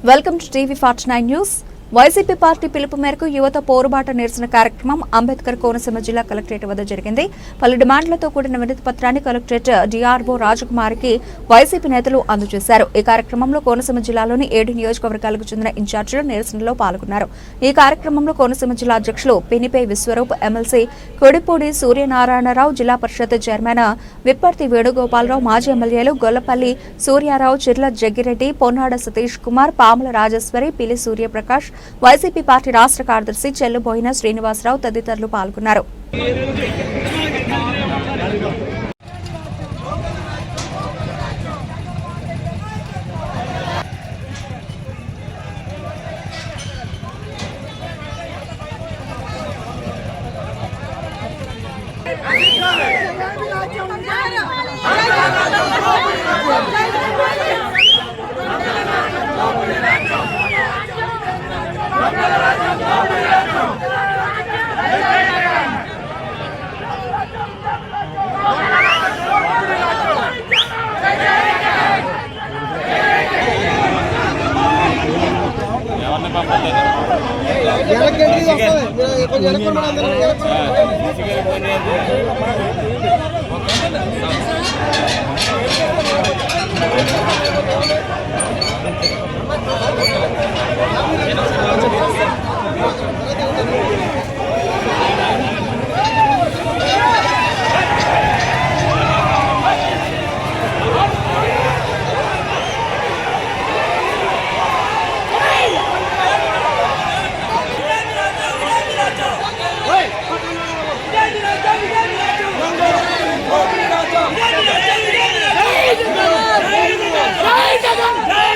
welcome to TV forty nine news YCP party పిలుపు మేరకు యువత పోరుబాట నిరసన కార్యక్రమం అంబేద్కర్ కోనసీమ జిల్లా కలెక్టరేట్ వద్ద జరిగింది. పలు డిమాండ్లతో కూడిన వినతి పత్రాన్ని కలెక్టరేట్ డిఆర్ఓ రాజకుమారికి వైసీపీ నేతలు అందజేశారు. ఈ కార్యక్రమంలో కోనసీమ జిల్లాలోని ఏడు నియోజకవర్గాలకు చెందిన ఇన్ఛార్జీలు నిరసనలో పాల్గొన్నారు. ఈ కార్యక్రమంలో కోనసీమ జిల్లా అధ్యక్షులు పినిపే విశ్వరూప్ ఎమ్మెల్సీ కొడిపూడి సూర్యనారాయణరావు జిల్లా పరిషత్ చైర్మన్ విప్పర్తి వేణుగోపాలరావు మాజీ ఎమ్మెల్యేలు గొల్లపల్లి సూర్యారావు చిర్ల జగ్గిరెడ్డి పొన్నాడ సతీష్ కుమార్ పాముల రాజేశ్వరి పిలి సూర్యప్రకాష్ వైసీపీ పార్టీ రాష్ట్ర కార్యదర్శి చెల్లుబోయిన శ్రీనివాసరావు తదితరులు పాల్గొన్నారు. వెనక్కి వస్తుంది కొంచెం వెనక్కి మనం అందరం వెనక్కి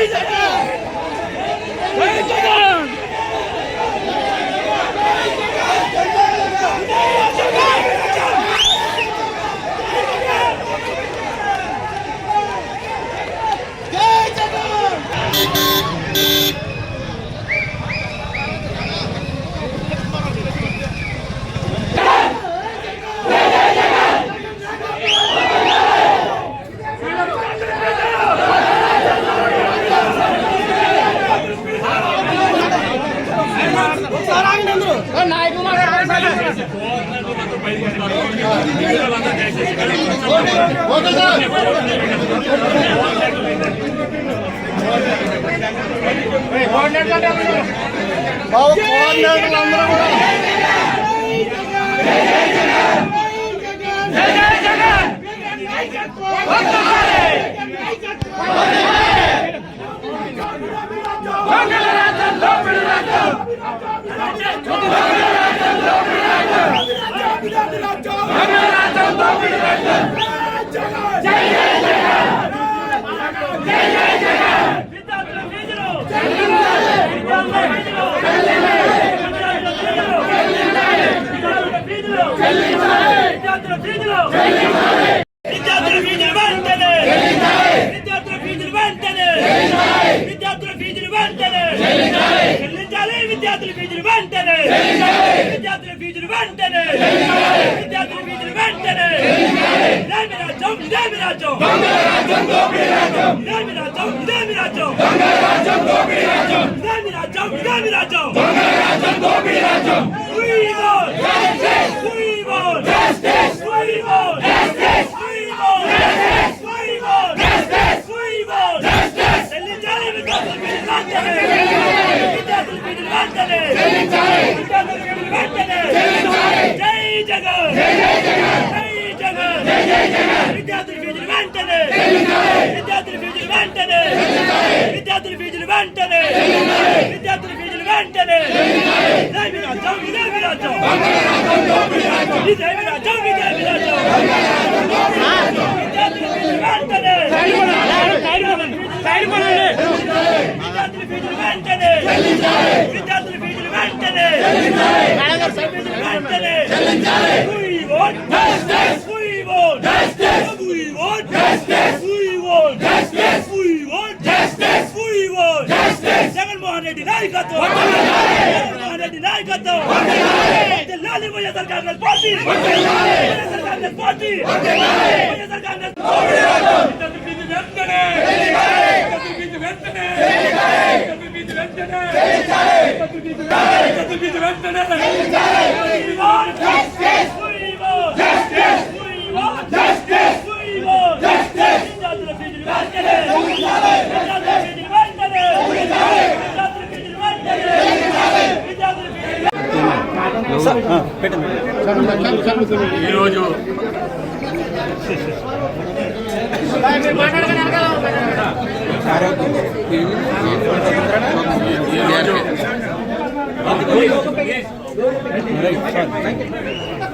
Jesus! బాబు కోఆర్డినేటర్లు అందరూ కూడా జగన్! 이념이라죠. 당대라정 도비라정. 이념이라죠. 이념이라죠. 당대라정 도비라정. 이념이라죠. 이념이라죠. వెంటనే. విద్యార్థుల ఫీజులు వెంటనే. విద్యార్థుల ఫీజులు వెంటనే. విద్యార్థుల ఫీజులు వెంటనే. విద్యార్థుల ఫీజులు వెంటనే. నాయకత్వం రెడ్డి నాయకత్వం లాలి YSR Congress party YSR Congress party YSR Congress వెంటనే వెంటనే వెంటనే వెంటనే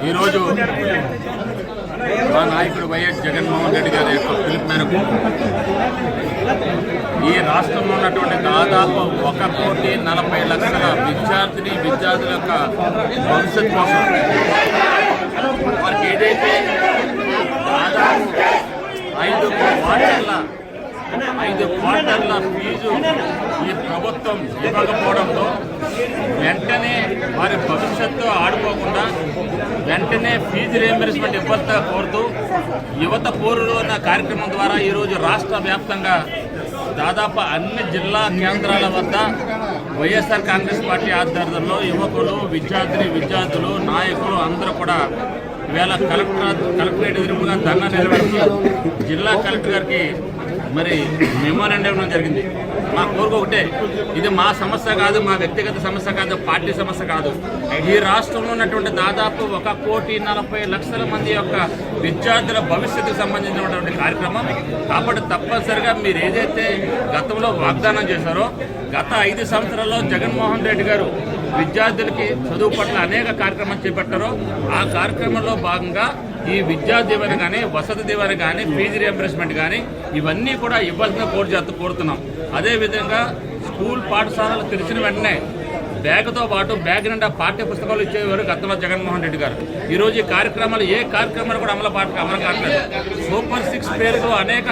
ఈరోజు మా నాయకుడు వైఎస్ జగన్మోహన్ రెడ్డి గారి యొక్క పిలుపు మేరకు ఈ రాష్ట్రంలో ఉన్నటువంటి దాదాపు ఒక కోటి నలభై లక్షల విద్యార్థిని విద్యార్థుల యొక్క భవిష్యత్ కోసం వారికి ఏదైతే దాదాపు ఐదు క్వార్టర్ల ఐదు క్వార్టర్ల ఫీజు ఈ ప్రభుత్వం ఇవ్వకపోవడంతో వెంటనే వారి భవిష్యత్తు ఆడుకోకుండా వెంటనే ఫీజు రియంబర్స్మెంట్ ఇవ్వాలని కోరుతూ యువత పోరులు అన్న కార్యక్రమం ద్వారా ఈరోజు రాష్ట్ర వ్యాప్తంగా దాదాపు అన్ని జిల్లా కేంద్రాల వద్ద వైఎస్ఆర్ కాంగ్రెస్ పార్టీ ఆధ్వర్యంలో యువకులు విద్యార్థిని విద్యార్థులు నాయకులు అందరూ కూడా ఇవాళ కలెక్టర్ కలెక్టరేట్ ఎదురుగా ధర్నా నిలబెడుతూ జిల్లా కలెక్టర్ గారికి మరి మెమోరాండం జరిగింది. మా కోరిక ఒకటే ఇది మా సమస్య కాదు మా వ్యక్తిగత సమస్య కాదు పార్టీ సమస్య కాదు. ఈ రాష్ట్రంలో ఉన్నటువంటి దాదాపు ఒక కోటి నలభై లక్షల మంది యొక్క విద్యార్థుల భవిష్యత్తుకు సంబంధించినటువంటి కార్యక్రమం. కాబట్టి తప్పనిసరిగా మీరు ఏదైతే గతంలో వాగ్దానం చేశారో గత ఐదు సంవత్సరాల్లో జగన్మోహన్ రెడ్డి గారు విద్యార్థులకి చదువు పట్ల అనేక కార్యక్రమాలు చేపట్టారో ఆ కార్యక్రమంలో భాగంగా ఈ విద్యా దీవెన కానీ వసతి దీవెన కానీ ఫీజు రియంబర్స్మెంట్ కానీ ఇవన్నీ కూడా ఇవ్వాల్సిన కోరు కోరుతున్నాం. అదేవిధంగా స్కూల్ పాఠశాలలు తెరిచిన వెంటనే బ్యాగ్తో పాటు బ్యాగ్ నిండా పాఠ్య పుస్తకాలు ఇచ్చేవారు గతంలో జగన్మోహన్ రెడ్డి గారు. ఈరోజు ఈ కార్యక్రమాలు ఏ కార్యక్రమాలు కూడా అమలు పాట అమలు కావట్లేదు. సూపర్ సిక్స్ పేరుతో అనేక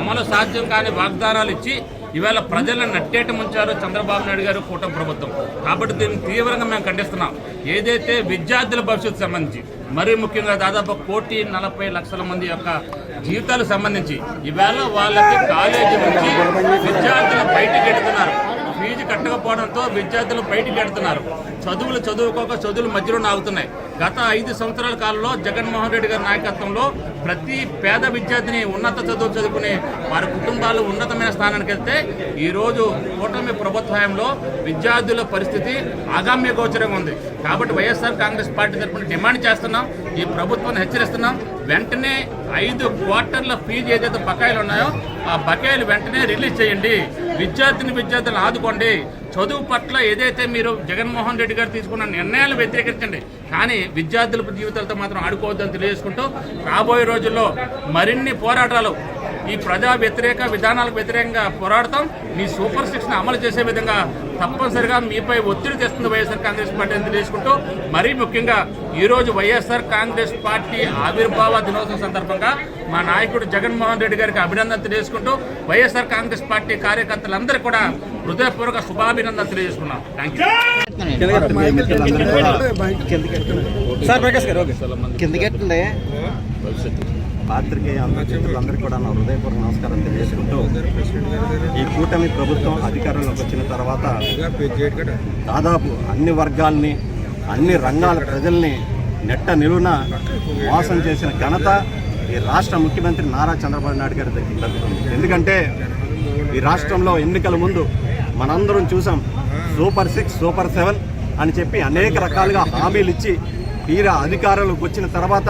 అమలు సాధ్యం కాని వాగ్దానాలు ఇచ్చి ఇవాళ ప్రజలను నట్టేట ముంచారు చంద్రబాబు నాయుడు గారు కూటమి ప్రభుత్వం. కాబట్టి దీన్ని తీవ్రంగా మేము ఖండిస్తున్నాం. ఏదైతే విద్యార్థుల భవిష్యత్తు సంబంధించి మరీ ముఖ్యంగా దాదాపు కోటి నలభై లక్షల మంది యొక్క జీవితాలకు సంబంధించి ఇవాళ వాళ్ళకి కాలేజీ నుంచి విద్యార్థులు బయటకు ఎడుతున్నారు. ఫీజు కట్టకపోవడంతో విద్యార్థులు బయటికి పెడుతున్నారు చదువులు చదువుకోక చదువులు మధ్యలో ఆగుతున్నాయి గత ఐదు సంవత్సరాల కాలంలో జగన్మోహన్ రెడ్డి గారి నాయకత్వంలో ప్రతి పేద విద్యార్థిని ఉన్నత చదువు చదువుకునే వారి కుటుంబాలు ఉన్నతమైన స్థానానికి వెళ్తే ఈరోజు కూటమి ప్రభుత్వ హయాంలో విద్యార్థుల పరిస్థితి ఆగామ్య గోచరంగా ఉంది. కాబట్టి వైఎస్ఆర్ కాంగ్రెస్ పార్టీ తరఫున డిమాండ్ చేస్తున్నాం. ఈ ప్రభుత్వాన్ని హెచ్చరిస్తున్నాం. వెంటనే ఐదు క్వార్టర్ల ఫీజు ఏదైతే బకాయిలు ఉన్నాయో ఆ బకాయిలు వెంటనే రిలీజ్ చేయండి. విద్యార్థిని విద్యార్థులను ఆదుకోండి. చదువు పట్ల ఏదైతే మీరు జగన్మోహన్ రెడ్డి గారు తీసుకున్న నిర్ణయాలు వ్యతిరేకించండి. కానీ విద్యార్థుల జీవితాలతో మాత్రం ఆడుకోవద్దని తెలియజేసుకుంటూ రాబోయే రోజుల్లో మరిన్ని పోరాటాలు ఈ ప్రజా వ్యతిరేక విధానాలకు వ్యతిరేకంగా పోరాడతాం. మీ సూపర్ సిక్స్ని అమలు చేసే విధంగా తప్పనిసరిగా మీపై ఒత్తిడి తెస్తుంది వైఎస్ఆర్ కాంగ్రెస్ పార్టీ అని తెలియజేసుకుంటూ మరీ ముఖ్యంగా ఈరోజు వైఎస్ఆర్ కాంగ్రెస్ పార్టీ ఆవిర్భావ దినోత్సవం సందర్భంగా మా నాయకుడు జగన్మోహన్ రెడ్డి గారికి అభినందన తెలియజేసుకుంటూ వైఎస్ఆర్ కాంగ్రెస్ పార్టీ కార్యకర్తలందరూ కూడా హృదయపూర్వక శుభాభినందన తెలియజేసుకున్నాం థ్యాంక్ యూ కిందకెట్టండి పాత్రికేయ మిత్రులందరికీ కూడా నా హృదయపూర్వక నమస్కారం తెలియజేసుకుంటూ ఈ కూటమి ప్రభుత్వం అధికారంలోకి వచ్చిన తర్వాత దాదాపు అన్ని వర్గాల్ని అన్ని రంగాల ప్రజల్ని నెట్ట నిలువున మోసం చేసిన ఘనత ఈ రాష్ట్ర ముఖ్యమంత్రి నారా చంద్రబాబు నాయుడు గారి దగ్గర దక్కుతుంది ఎందుకంటే ఈ రాష్ట్రంలో ఎన్నికల ముందు మనందరం చూసాం సూపర్ సిక్స్ సూపర్ సెవెన్ అని చెప్పి అనేక రకాలుగా హామీలు ఇచ్చి తీరా అధికారంలోకి వచ్చిన తర్వాత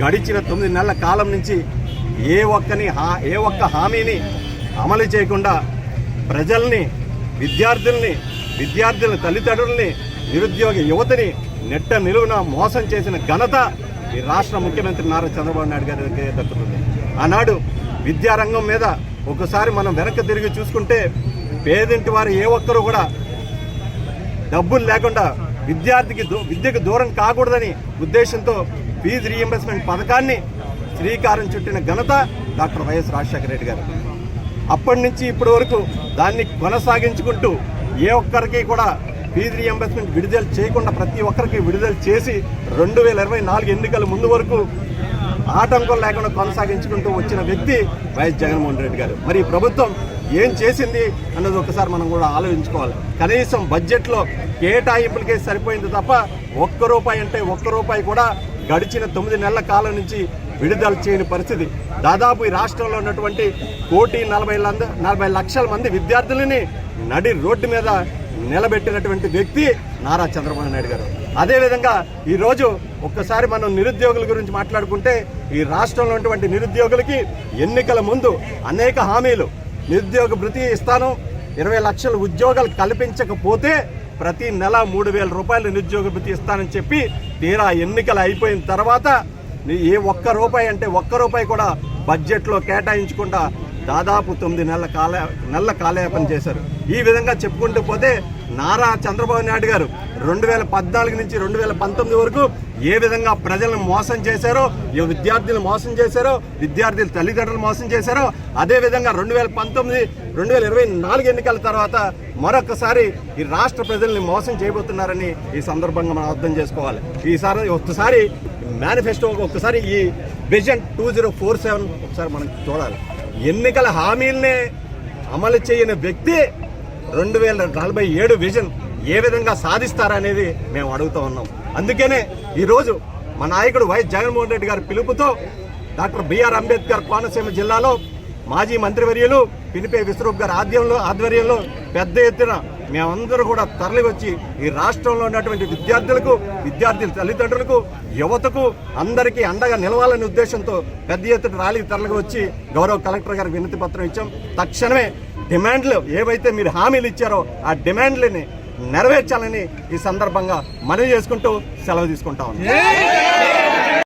గడిచిన తొమ్మిది నెలల కాలం నుంచి ఏ ఒక్కని హా ఏ ఒక్క హామీని అమలు చేయకుండా ప్రజల్ని విద్యార్థుల్ని విద్యార్థుల తల్లిదండ్రుల్ని నిరుద్యోగ యువతని నెట్ట నిలువున మోసం చేసిన ఘనత ఈ రాష్ట్ర ముఖ్యమంత్రి నారా చంద్రబాబు నాయుడు గారికి దక్కుతుంది. ఆనాడు విద్యారంగం మీద ఒకసారి మనం వెనక్కి తిరిగి చూసుకుంటే పేదింటి వారు ఏ ఒక్కరు కూడా డబ్బులు లేకుండా విద్యార్థికి దూ- విద్యకు దూరం కాకూడదని ఉద్దేశంతో ఫీజు రీఎంబర్స్మెంట్ పథకాన్ని శ్రీకారం చుట్టిన ఘనత డాక్టర్ వైఎస్ రాజశేఖర రెడ్డి గారు. అప్పటి నుంచి ఇప్పటి వరకు దాన్ని కొనసాగించుకుంటూ ఏ ఒక్కరికి కూడా ఫీజు రీఎంబర్స్మెంట్ విడుదల చేయకుండా ప్రతి ఒక్కరికి విడుదల చేసి రెండు వేల ఇరవై నాలుగు ఎన్నికల ముందు వరకు ఆటంకం లేకుండా కొనసాగించుకుంటూ వచ్చిన వ్యక్తి వైఎస్ జగన్మోహన్ రెడ్డి గారు. మరి ప్రభుత్వం ఏం చేసింది అన్నది ఒకసారి మనం కూడా ఆలోచించుకోవాలి. కనీసం బడ్జెట్లో కేటాయింపులకే సరిపోయింది తప్ప ఒక్క రూపాయి అంటే ఒక్క రూపాయి కూడా గడిచిన తొమ్మిది నెలల కాలం నుంచి విడుదల చేయని పరిస్థితి. దాదాపు ఈ రాష్ట్రంలో ఉన్నటువంటి కోటి నలభై లంద- నలభై లక్షల మంది విద్యార్థులని నడి రోడ్డు మీద నిలబెట్టినటువంటి వ్యక్తి నారా చంద్రబాబు నాయుడు గారు. అదేవిధంగా ఈరోజు ఒక్కసారి మనం నిరుద్యోగుల గురించి మాట్లాడుకుంటే ఈ రాష్ట్రంలో ఉన్నటువంటి నిరుద్యోగులకి ఎన్నికల ముందు అనేక హామీలు. నిరుద్యోగ భృతి ఇస్తాను. ఇరవై లక్షల ఉద్యోగాలు కల్పించకపోతే ప్రతి నెల మూడు వేల రూపాయలు నిరుద్యోగ భృతి ఇస్తానని చెప్పి తీరా ఎన్నికలు అయిపోయిన తర్వాత ఏ ఒక్క రూపాయి అంటే ఒక్క రూపాయి కూడా బడ్జెట్లో కేటాయించకుండా దాదాపు తొమ్మిది నెలల కాల నెలల కాలయాపన చేశారు. ఈ విధంగా చెప్పుకుంటూ పోతే నారా చంద్రబాబు నాయుడు గారు రెండు వేల పద్నాలుగు నుంచి రెండు వేల పంతొమ్మిది వరకు ఏ విధంగా ప్రజలను మోసం చేశారో ఏ విద్యార్థులను మోసం చేశారో విద్యార్థుల తల్లిదండ్రులు మోసం చేశారో అదే విధంగా రెండు వేల పంతొమ్మిది రెండు వేల ఇరవై నాలుగు ఎన్నికల తర్వాత మరొకసారి ఈ రాష్ట్ర ప్రజల్ని మోసం చేయబోతున్నారని ఈ సందర్భంగా మనం అర్థం చేసుకోవాలి. ఈసారి ఒక్కసారి మేనిఫెస్టో ఒక్కసారి ఈ vision two zero four seven ఒకసారి మనం చూడాలి. ఎన్నికల హామీలనే అమలు చేయని వ్యక్తి రెండు వేల నలభై ఏడు విజన్ ఏ విధంగా సాధిస్తారనేది మేము అడుగుతూ ఉన్నాం. అందుకనే ఈరోజు మా నాయకుడు వైఎస్ జగన్మోహన్ రెడ్డి గారి పిలుపుతో డాక్టర్ బిఆర్ అంబేద్కర్ కోనసీమ జిల్లాలో మాజీ మంత్రివర్యులు పినిపే విశ్వరూప్ గారి ఆధ్వర్యంలో ఆధ్వర్యంలో పెద్ద ఎత్తున మేమందరూ కూడా తరలివచ్చి ఈ రాష్ట్రంలో ఉన్నటువంటి విద్యార్థులకు విద్యార్థుల తల్లిదండ్రులకు యువతకు అందరికీ అండగా నిలవాలనే ఉద్దేశంతో పెద్ద ఎత్తున ర్యాలీ తరలికి వచ్చి గౌరవ కలెక్టర్ గారికి వినతి పత్రం ఇచ్చాం. తక్షణమే డిమాండ్లు ఏవైతే మీరు హామీలు ఇచ్చారో ఆ డిమాండ్లని నెరవేర్చాలని ఈ సందర్భంగా మనవి చేసుకుంటూ సెలవు తీసుకుంటా ఉన్నాం.